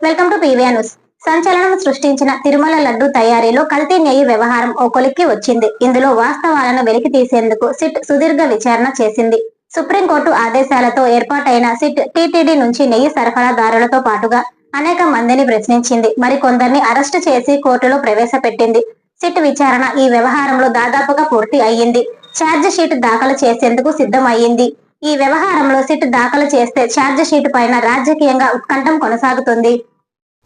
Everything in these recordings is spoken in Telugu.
వెల్కమ్ టు పీవీఆర్ న్యూస్ సంచలనం సృష్టించిన తిరుమల లడ్డు తయారీలో కల్తీ నెయ్యి వ్యవహారం ఓ కొలిక్కి వచ్చింది. ఇందులో వాస్తవాలను వెలికి తీసేందుకు సిట్ సుదీర్ఘ విచారణ చేసింది. సుప్రీంకోర్టు ఆదేశాలతో ఏర్పాటైన సిట్ టీటీడీ నుంచి నెయ్యి సరఫరాదారులతో పాటుగా అనేక మందిని ప్రశ్నించింది. మరికొందరిని అరెస్టు చేసి కోర్టులో ప్రవేశపెట్టింది. సిట్ విచారణ ఈ వ్యవహారంలో దాదాపుగా పూర్తి అయ్యింది. ఛార్జ్ షీట్ దాఖలు చేసేందుకు సిద్ధం అయ్యింది ఈ వ్యవహారంలో సిట్ దాఖలు చేస్తే ఛార్జ్ షీట్ పైన రాజకీయంగా ఉత్కంఠం కొనసాగుతుంది.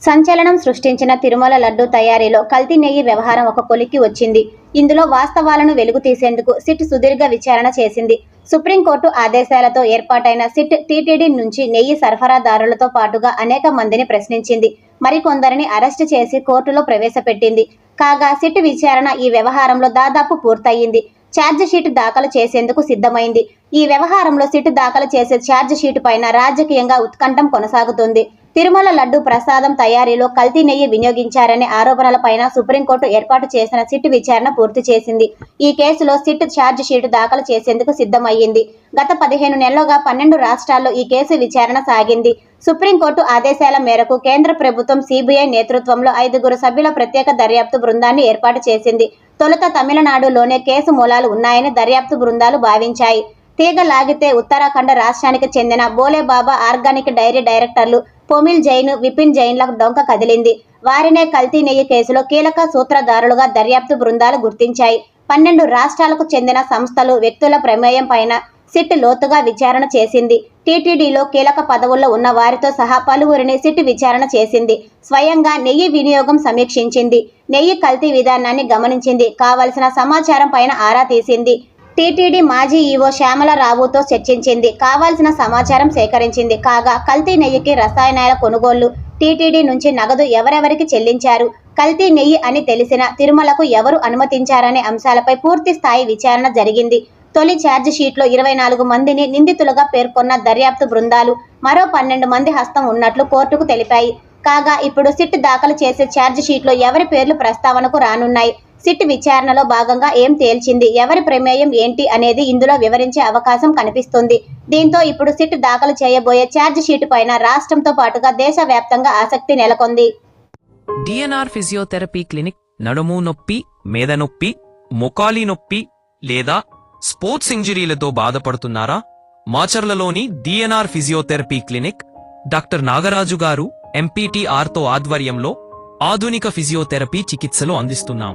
సంచలనం సృష్టించిన తిరుమల లడ్డు తయారీలో కల్తీ నెయ్యి వ్యవహారం ఒక కొలిక్కి వచ్చింది. ఇందులో వాస్తవాలను వెలుగు తీసేందుకు సిట్ సుదీర్ఘ విచారణ చేసింది. సుప్రీంకోర్టు ఆదేశాలతో ఏర్పాటైన సిట్ టీటీడీ నుంచి నెయ్యి సరఫరాదారులతో పాటుగా అనేక మందిని ప్రశ్నించింది. మరికొందరిని అరెస్టు చేసి కోర్టులో ప్రవేశపెట్టింది. కాగా సిట్ విచారణ ఈ వ్యవహారంలో దాదాపు పూర్తయింది. ఛార్జ్ షీట్ దాఖలు చేసేందుకు సిద్ధమైంది. ఈ వ్యవహారంలో సిట్ దాఖలు చేసే ఛార్జ్ షీట్ పైన రాజకీయంగా ఉత్కంఠం కొనసాగుతుంది. తిరుమల లడ్డు ప్రసాదం తయారీలో కల్తీ నెయ్యి వినియోగించారనే ఆరోపణలపైన సుప్రీంకోర్టు ఏర్పాటు చేసిన సిట్ విచారణ పూర్తి చేసింది. ఈ కేసులో సిట్ ఛార్జ్ షీట్ దాఖలు చేసేందుకు సిద్ధమయ్యింది. గత పదిహేను నెలలుగా పన్నెండు రాష్ట్రాల్లో ఈ కేసు విచారణ సాగింది. సుప్రీంకోర్టు ఆదేశాల మేరకు కేంద్ర ప్రభుత్వం సిబిఐ నేతృత్వంలో ఐదుగురు సభ్యుల ప్రత్యేక దర్యాప్తు బృందాన్ని ఏర్పాటు చేసింది. తొలుత తమిళనాడులోనే కేసు మూలాలు ఉన్నాయని దర్యాప్తు బృందాలు భావించాయి. తీగ లాగితే ఉత్తరాఖండ్ రాష్ట్రానికి చెందిన బోలేబాబా ఆర్గానిక్ డైరీ డైరెక్టర్లు పొమిల్ జైన్ విపిన్ జైన్లకు డొంక కదిలింది. వారినే కల్తీ నెయ్యి కేసులో కీలక సూత్రధారులుగా దర్యాప్తు బృందాలు గుర్తించాయి. పన్నెండు రాష్ట్రాలకు చెందిన సంస్థలు వ్యక్తుల ప్రమేయం పైన సిట్ లోతుగా విచారణ చేసింది. టీటీడీలో కీలక పదవుల్లో ఉన్న వారితో సహా పలువురిని సిట్ విచారణ చేసింది. స్వయంగా నెయ్యి వినియోగం సమీక్షించింది. నెయ్యి కల్తీ విధానాన్ని గమనించింది. కావలసిన సమాచారం పైన ఆరా తీసింది. టీటీడీ మాజీ ఈవో శ్యామలరావుతో చర్చించింది. కావాల్సిన సమాచారం సేకరించింది. కాగా కల్తీ నెయ్యికి రసాయనాల కొనుగోళ్ళు. టీటీడీ నుంచి నగదు ఎవరెవరికి చెల్లించారు? కల్తీ నెయ్యి అని తెలిసిన తిరుమలకు ఎవరు అనుమతించారనే అంశాలపై పూర్తి స్థాయి విచారణ జరిగింది. తొలి ఛార్జ్ షీట్లో ఇరవై నాలుగు మందిని నిందితులుగా పేర్కొన్న దర్యాప్తు బృందాలు మరో పన్నెండు మంది హస్తం ఉన్నట్లు కోర్టుకు తెలిపాయి. కాగా ఇప్పుడు సిట్ దాఖలు చేసే ఛార్జ్ షీట్లో ఎవరి పేర్లు ప్రస్తావనకు రానున్నాయి? సిట్ విచారణలో భాగంగా ఏం తేల్చింది? ఎవరి ప్రమేయం ఏంటి అనేది ఇందులో వివరించే అవకాశం కనిపిస్తుంది. దీంతో ఇప్పుడు సిట్ దాఖలు చేయబోయే ఛార్జ్ షీట్ పైన రాష్ట్రంతో పాటుగా దేశవ్యాప్తంగా ఆసక్తి నెలకొంది. డిఎన్ఆర్ ఫిజియోథెరపీ క్లినిక్ నడుము నొప్పి మేద నొప్పి మొకాలి నొప్పి లేదా స్పోర్ట్స్ ఇంజరీలతో బాధపడుతున్నారా? మాచర్లలోని DNR physiotherapy clinic doctor Nagaraju garu ఎంపీటీఆర్తో ఆధ్వర్యంలో ఆధునిక ఫిజియోథెరపీ చికిత్సలు అందిస్తున్నాం.